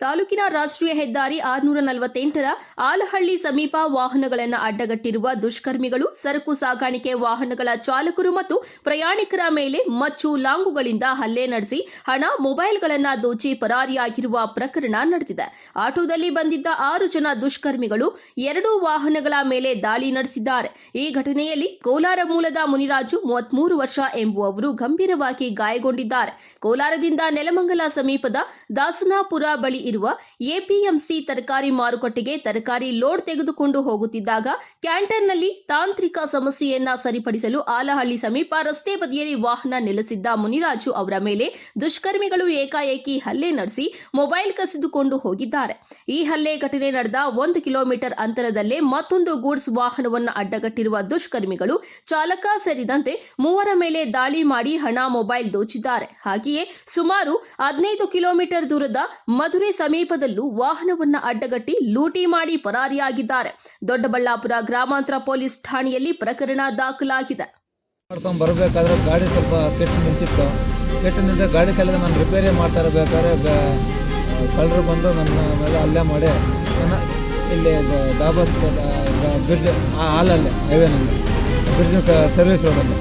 ತಾಲೂಕಿನ ರಾಷ್ಟ್ರೀಯ ಹೆದ್ದಾರಿ ಆರುನೂರ ನಲವತ್ತೆಂಟರ ಆಲಹಳ್ಳಿ ಸಮೀಪ ವಾಹನಗಳನ್ನು ಅಡ್ಡಗಟ್ಟಿರುವ ದುಷ್ಕರ್ಮಿಗಳು, ಸರಕು ಸಾಗಾಣಿಕೆ ವಾಹನಗಳ ಚಾಲಕರು ಮತ್ತು ಪ್ರಯಾಣಿಕರ ಮೇಲೆ ಮಚ್ಚು ಲಾಂಗುಗಳಿಂದ ಹಲ್ಲೆ ನಡೆಸಿ ಹಣ, ಮೊಬೈಲ್ಗಳನ್ನು ದೋಚಿ ಪರಾರಿಯಾಗಿರುವ ಪ್ರಕರಣ ನಡೆದಿದೆ. ಆಟೋದಲ್ಲಿ ಬಂದಿದ್ದ ಆರು ಜನ ದುಷ್ಕರ್ಮಿಗಳು ಎರಡು ವಾಹನಗಳ ಮೇಲೆ ದಾಳಿ ನಡೆಸಿದ್ದಾರೆ. ಈ ಘಟನೆಯಲ್ಲಿ ಕೋಲಾರ ಮೂಲದ ಮುನಿರಾಜು, ಮೂವತ್ಮೂರು ವರ್ಷ ಎಂಬುವವರು ಗಂಭೀರವಾಗಿ ಗಾಯಗೊಂಡಿದ್ದಾರೆ. ಕೋಲಾರದಿಂದ ನೆಲಮಂಗಲ ಸಮೀಪದ ದಾಸನಾಪುರ ಬಳಿ ಇರುವ ಎಪಿಎಂಸಿ ತರಕಾರಿ ಮಾರುಕಟ್ಟೆಗೆ ತರಕಾರಿ ಲೋಡ್ ತೆಗೆದುಕೊಂಡು ಹೋಗುತ್ತಿದ್ದಾಗ ಕ್ಯಾಂಟರ್ನಲ್ಲಿ ತಾಂತ್ರಿಕ ಸಮಸ್ಯೆಯನ್ನ ಸರಿಪಡಿಸಲು ಆಲಹಳ್ಳಿ ಸಮೀಪ ರಸ್ತೆ ಬದಿಯಲ್ಲಿ ವಾಹನ ನೆಲೆಸಿದ್ದ ಮುನಿರಾಜು ಅವರ ಮೇಲೆ ದುಷ್ಕರ್ಮಿಗಳು ಏಕಾಏಕಿ ಹಲ್ಲೆ ನಡೆಸಿ ಮೊಬೈಲ್ ಕಸಿದುಕೊಂಡು ಹೋಗಿದ್ದಾರೆ. ಈ ಹಲ್ಲೆ ಘಟನೆ ನಡೆದ ಒಂದು ಕಿಲೋಮೀಟರ್ ಅಂತರದಲ್ಲೇ ಮತ್ತೊಂದು ಗೂಡ್ಸ್ ವಾಹನವನ್ನು ಅಡ್ಡಗಟ್ಟಿರುವ ದುಷ್ಕರ್ಮಿಗಳು ಚಾಲಕ ಸೇರಿದಂತೆ ಮೂವರ ಮೇಲೆ ದಾಳಿ ಮಾಡಿ ಹಣ ಮೊಬೈಲ್ ದೋಚಿದ್ದಾರೆ. ಹಾಗೆಯೇ ಸುಮಾರು ಹದಿನೈದು ಕಿಲೋಮೀಟರ್ ದೂರದ ಮಧುರೆ ಸಮೀಪದಲ್ಲೂ ವಾಹನವನ್ನ ಅಡ್ಡಗಟ್ಟಿ ಲೂಟಿ ಮಾಡಿ ಪರಾರಿಯಾಗಿದ್ದಾರೆ. ದೊಡ್ಡಬಳ್ಳಾಪುರ ಗ್ರಾಮಾಂತರ ಪೊಲೀಸ್ ಠಾಣೆಯಲ್ಲಿ ಪ್ರಕರಣ ದಾಖಲಾಗಿದೆ. ಬರಬೇಕಾದ್ರೆ ಗಾಡಿ ಸ್ವಲ್ಪ ಕೆಟ್ಟು ನಿಂತಿತ್ತು. ಕೆಟ್ಟು ನಿಂತ ಗಾಡಿ ಕೆಳಗೆ ನಾನು ರಿಪೇರಿ ಮಾಡ್ತಾ ಇರಬೇಕಾದ್ರೆ ಕಳ್ಳರು ಬಂದು ನನ್ನ ಮೇಲೆ ಹಲ್ಲೆ ಮಾಡಿ ನನ್ನ ಇಲ್ಲಿ ಬ- ಬ್ರಿಡ್ಜ್, ಆ ಹಾಲಲ್ಲಿ, ಹೈವೇನಲ್ಲಿ, ಬ್ರಿಡ್ಜ್ ಸರ್ವಿಸ್ ರೋಡಲ್ಲಿ.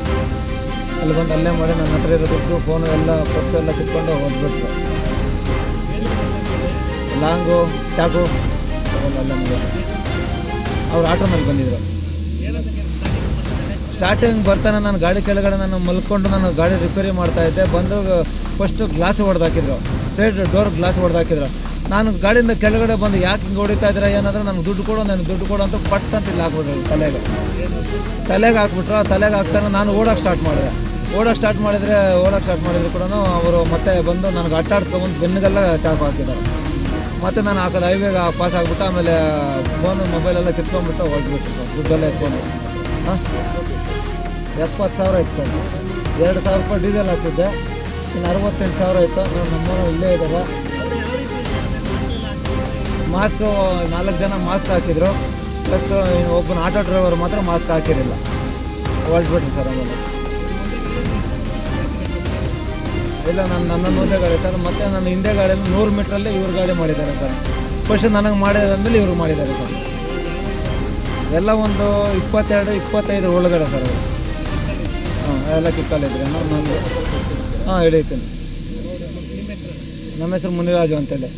ಅಲ್ಲಿ ಬಂದು ಅಲ್ಲೇ ಮಾಡಿ ನನ್ನ ಹತ್ರ ಇರೋ ಫೋನು ಎಲ್ಲ ಪರ್ಸು ಎಲ್ಲ ಕಿತ್ಕೊಂಡು ಹೊರಟ್ಬಿಟ್ರು ಲಾಂಗು, ಚಾಕು. ಮಾಡಿದ್ರು ಅವ್ರು ಬಂದಿದ್ರು. ಸ್ಟಾರ್ಟಿಂಗ್ ಬರ್ತಾನೆ ನಾನು ಗಾಡಿ ಕೆಳಗಡೆ ನಾನು ಮಲ್ಕೊಂಡು ನಾನು ಗಾಡಿ ರಿಪೇರಿ ಮಾಡ್ತಾ ಇದ್ದೆ. ಬಂದು ಫಸ್ಟು ಗ್ಲಾಸ್ ಹೊಡೆದಾಕಿದ್ರು ಸೈಡ್ ಡೋರ್ ಗ್ಲಾಸ್ ಹೊಡೆದಾಕಿದ್ರು ನಾನು ಗಾಡಿಯಿಂದ ಕೆಳಗಡೆ ಬಂದು ಯಾಕೆ ಹಿಂಗೆ ಹೊಡಿತಾ ಇದ್ರೆ ಏನಾದ್ರೆ ನನಗೆ ದುಡ್ಡು ಕೊಡು, ನನಗೆ ದುಡ್ಡು ಕೊಡು ಅಂತ ಪಟ್ ಅಂತ ಇಲ್ಲಿ ಹಾಕ್ಬಿಟ್ರು ತಲೆಗೆ. ತಲೆಗೆ ಹಾಕ್ಬಿಟ್ರು ತಲೆಗೆ ಹಾಕ್ತಾನೆ ನಾನು ಓಡೋಕೆ ಸ್ಟಾರ್ಟ್ ಮಾಡಿದೆ. ಓಡೋಕೆ ಸ್ಟಾರ್ಟ್ ಮಾಡಿದರೆ, ಓಡೋಕೆ ಸ್ಟಾರ್ಟ್ ಮಾಡಿದ್ರು ಕೂಡ ಅವರು ಮತ್ತೆ ಬಂದು ನನಗೆ ಅಟ್ಟಾಡ್ಸ್ಕೊಂಡು ಬೆನ್ನಿಗೆಲ್ಲ ಚಾಕು ಹಾಕಿದ್ದಾರೆ. ಮತ್ತು ನಾನು ಆ ಕಡೆ ಹೈವೇಗೆ ಪಾಸ್ ಆಗಿಬಿಟ್ಟು ಆಮೇಲೆ ಫೋನು ಮೊಬೈಲೆಲ್ಲ ಕಿತ್ಕೊಂಡ್ಬಿಟ್ಟು ಹೊರಟ್ಬಿಟ್ಟು ದುಡ್ಡೆಲ್ಲ ಎತ್ಕೊಂಡು ಹಾಂ? ಎಪ್ಪತ್ತು ಸಾವಿರ ಇತ್ತು ಎರಡು ಸಾವಿರ ರೂಪಾಯಿ ಡೀಸೆಲ್ ಹಾಕ್ಸಿದ್ದೆ. ಇನ್ನು ಅರವತ್ತೆಂಟು ಸಾವಿರ ಇತ್ತು. ನಾನು ನಮ್ಮೂರು ಇಲ್ಲೇ ಇದ್ದಾರೆ. ಮಾಸ್ಕ್ ನಾಲ್ಕು ಜನ ಮಾಸ್ಕ್ ಹಾಕಿದ್ರು. ಪ್ಲಸ್ ಒಬ್ಬನ ಆಟೋ ಡ್ರೈವರ್ ಮಾತ್ರ ಮಾಸ್ಕ್ ಹಾಕಿರಲಿಲ್ಲ. ಹೊರಟ್ಬಿಟ್ರಿ ಸರ್ ಆಮೇಲೆ. ಇಲ್ಲ, ನಾನು ನನ್ನ ಮುಂದೆ ಗಾಡಿ ಸರ್. ಮತ್ತು ನನ್ನ ಹಿಂದೆ ಗಾಡಿಯಲ್ಲಿ ನೂರು ಮೀಟ್ರಲ್ಲಿ ಇವ್ರ ಗಾಡಿ ಮಾಡಿದ್ದಾರೆ ಸರ್. ಫಸ್ಟ್ ನನಗೆ ಮಾಡಿದಂದ್ಮೇಲೆ ಇವರು ಮಾಡಿದ್ದಾರೆ ಸರ್. ಎಲ್ಲ ಒಂದು ಇಪ್ಪತ್ತೆರಡು, ಇಪ್ಪತ್ತೈದು ಒಳಗಡೆ ಸರ್ ಅವರು ಹಾಂ, ಎಲ್ಲ ಇದ್ರೆ ನಾನು ಹಾಂ ಹಿಡಿತೀನಿ ನಮ್ಮ ಹೆಸರು ಮುನಿರಾಜು ಅಂತೇಳಿ.